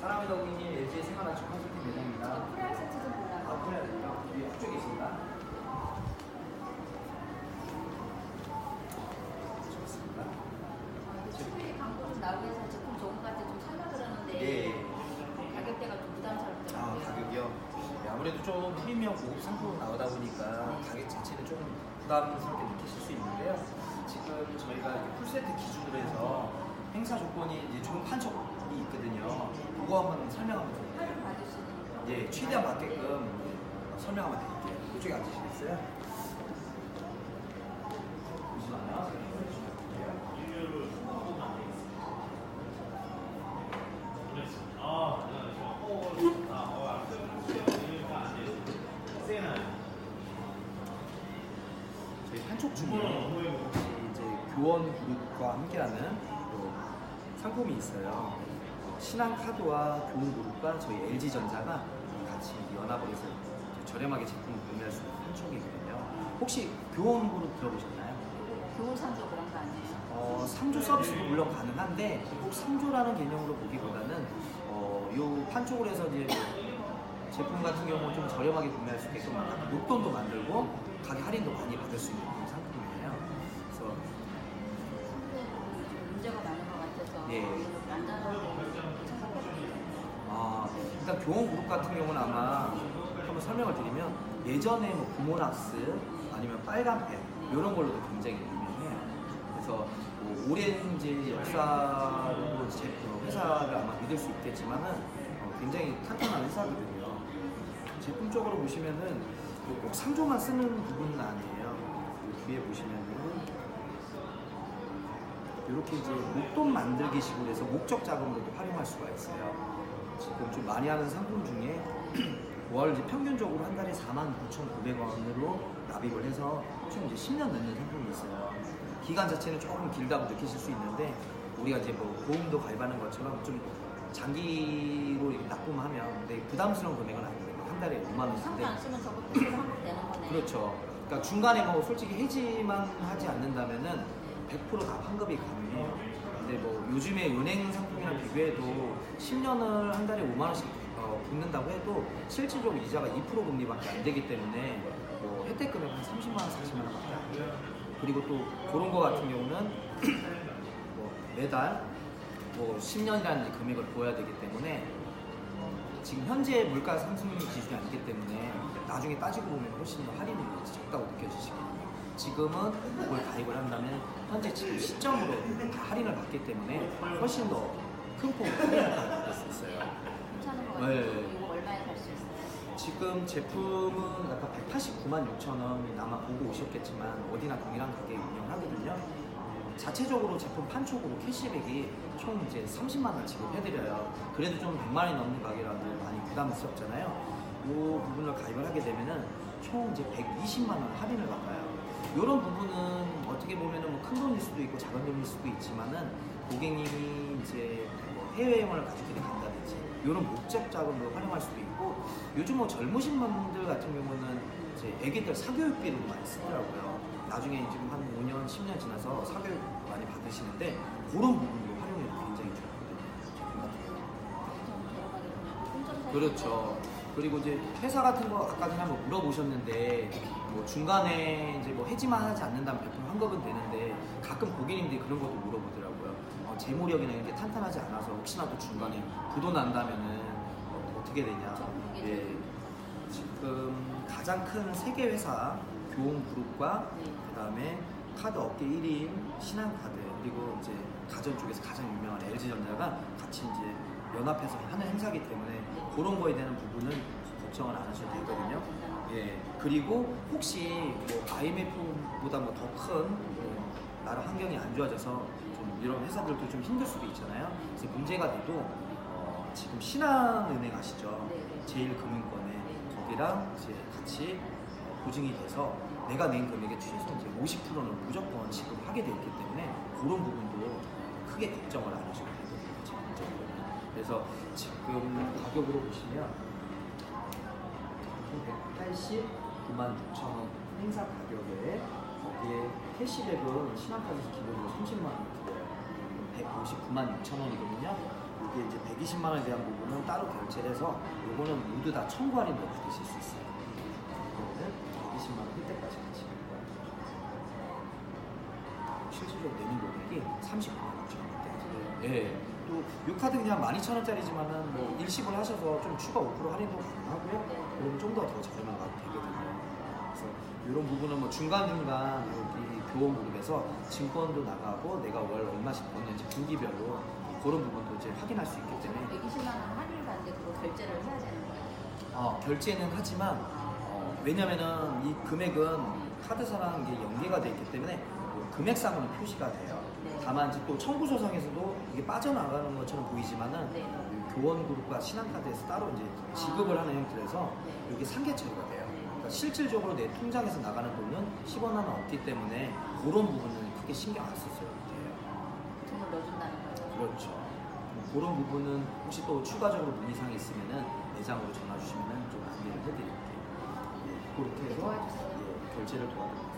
사랑합니다 고객님 LG 생활한축 컨설팅 매장입니다. 프라이 세트 좀 아, 보려고. 보내야 돼요. 위에 앞쪽에 있습니다. 좋습니다. TV에 광고 좀 나오게 해서 제품 좋은 것 같아 좀 살라 그러는데 예. 가격대가 좀 아, 부담스럽더라고요. 가격이요? 네, 아무래도 좀 프리미엄 고급 상품 나오다 보니까 가격 자체는 좀 부담스럽게 느끼실 수 있는데요. 지금 저희가 풀세트 기준으로 해서 행사 조건이 이제 좋은 판촉이 있거든요. 그거 한번 설명하면 거. 예, 최대한 맞게끔 네, 설명하면 드릴게요. 이쪽에 앉으시겠어요? 잠시만요. 저희 한촉 중에 이제 교원 그룹과 함께하는 또 상품이 있어요. 신한 카드와 교원 그룹과 저희 LG 전자가 같이 연합을 해서 저렴하게 제품을 구매할 수 있는 한촉이거든요. 혹시 교원 그룹 들어보셨나요? 교훈 상조 그런 거 아니에요? 어, 3조 서비스도 물론 가능한데 꼭 3조라는 개념으로 보기보다는 어, 요 판촉을 해서 이제 제품 같은 경우는 좀 저렴하게 구매할 수 있게끔 목돈도 만들고 가격 할인도 많이 받을 수 있는 그런 상품이에요. 그래서 좀 문제가 많은 예. 아, 일단 교원 그룹 같은 경우는 아마 한번 설명을 드리면 예전에 뭐 부모낙스 아니면 빨간펜 이런 걸로도 굉장히 유명해요. 그래서 뭐 오랜 이제 역사로 제 어, 회사를 아마 믿을 수 있겠지만은 어, 굉장히 탄탄한 회사거든요. 제품 쪽으로 보시면은 뭐꼭 상조만 쓰는 부분은 아니에요. 그 뒤에 보시면은 이렇게 이제 목돈 만들기 식으로 해서 목적 자금으로도 활용할 수가 있어요. 지금 좀 많이 하는 상품 중에 월 이제 평균적으로 한 달에 49,900원으로 납입을 해서 총 이제 10년 넘는 상품이 있어요. 기간 자체는 조금 길다고 느끼실 수 있는데 우리가 이제 뭐 보험도 가입하는 것처럼 좀 장기로 이렇게 납품하면 되게 부담스러운 금액은 아니거든요. 한 달에 5만 상도 원인데 안 쓰면 저거 하면 되는 거네. 그렇죠. 그러니까 중간에 뭐 솔직히 해지만 하지 않는다면은 100%다 환급이 가능해요. 근데 뭐 요즘에 은행 상품이랑 비교해도 10년을 한 달에 5만 원씩 어, 붓는다고 해도 실질적으로 이자가 2% 금리밖에 안 되기 때문에 뭐 혜택 금액 한 30만 원, 40만 원밖에 안 돼요. 그리고 또 그런 거 같은 경우는 뭐 매달 뭐 10년이라는 금액을 보여야 되기 때문에 지금 현재 물가 상승 기준이 아니기 때문에 나중에 따지고 보면 훨씬 더 할인이 적다고 느껴지시거든요. 지금은 그걸 가입을 한다면 현재 지금 시점으로 다 할인을 받기 때문에 훨씬 더 큰 폭으로 할인을 받을 수 있어요. 괜찮은 것 같아요. 네. 이거 얼마에 살 수 있어요? 지금 제품은 아까 189만 6천 원 아마 보고 오셨겠지만 어디나 동일한 가격에 운영하거든요. 어, 자체적으로 제품 판촉으로 캐시백이 총 이제 30만 원 지급해드려요. 그래도 좀 100만 원이 넘는 가격이라도 많이 부담스럽잖아요. 이 부분을 가입을 하게 되면은 총 이제 120만 원 할인을 받아요. 이런 부분은 어떻게 보면은 뭐 큰 돈일 수도 있고 작은 돈일 수도 있지만은 고객님이 이제 뭐 해외여행을 가족끼리 간다든지 이런 목적 자금으로 활용할 수도 있고 요즘 뭐 젊으신 분들 같은 경우는 이제 애기들 사교육비로 많이 쓰더라고요. 나중에 지금 한 5년, 10년 지나서 사교육 많이 받으시는데 그런 부분도 활용해도 굉장히 좋거든요. 그렇죠. 그리고 이제 회사 같은 거 아까 전에 한번 물어보셨는데 뭐 중간에 이제 뭐 해지만 하지 않는다면 100% 환급은 되는데 가끔 고객님들이 그런 것도 물어보더라고요. 어, 재무력이나 이런 게 탄탄하지 않아서 혹시나 또 중간에 부도 난다면은 어, 떻게 되냐. 예. 지금 가장 큰 세계 회사 교원그룹과 네. 그다음에 카드 업계 1인 신한카드 그리고 이제 가전 쪽에서 가장 유명한 LG전자가 같이 이제 연합해서 하는 행사기 때문에 그런 거에 대한 부분은 걱정을 안 하셔도 되거든요. 예. 그리고 혹시 뭐 IMF보다 뭐 더큰 나라 환경이 안 좋아져서 좀 이런 회사들도 좀 힘들 수도 있잖아요. 그래서 문제가 돼도 어, 지금 신한은행 아시죠? 네, 네. 제일금융권에 거기랑 이제 같이 어, 보증이 돼서 내가 낸 금액의 최소 이제 50%는 무조건 지급하게 돼 있기 때문에 그런 부분도 크게 걱정을 안 하셔도 되거든요. 그래서 지금 가격으로 보시면 총 189만 6천 원 행사 가격에 거기에 캐시백은 신한카드에서 기본으로 30만 원 드려요. 159만 6천 원이거든요. 이게 이제 120만 원에 대한 부분은 따로 결제를 해서 요거는 모두 다 청구 할인으로 받으실 수 있어요. 그거는 120만 원 혜택까지 같이. 실질적으로 내는 금액이 39만 6천 원대. 예. 또이 카드 그냥 12,000원짜리지만은 뭐 일식을 하셔서 좀 추가 5% 할인도 가능하고요. 그러면 좀더 더 저렴하게 되거든요. 그래서 이런 부분은 뭐 중간중간 여기 교원 그룹에서 증권도 나가고 내가 월 얼마씩 버는지 분기별로 그런 부분도 이제 확인할 수 있기 때문에 120만 원 할인을 받는데 그거 결제를 해야 되는 거예요. 어, 결제는 하지만 어, 왜냐면은 이 금액은 카드사랑 이게 연계가 돼 있기 때문에 뭐 금액상으로 표시가 돼요. 네. 다만 이제 또 청구서상에서도 이게 빠져나가는 것처럼 보이지만은 네. 이 교원 그룹과 신한카드에서 따로 이제 지급을 하는 형태라서 네. 이게 상계 처리가 돼요. 그러니까 실질적으로 내 통장에서 나가는 돈은 10원 하나 없기 때문에 그런 부분은 크게 신경 안 썼어요. 돈을 넣어준다는 거죠. 그렇죠. 뭐 그런 부분은 혹시 또 추가적으로 문의사항이 있으면은 내장으로 전화 주시면은 좀 안내를 해드릴게요. 예, 그렇게 해서 도와주세요. 예, 결제를 도와드립니다.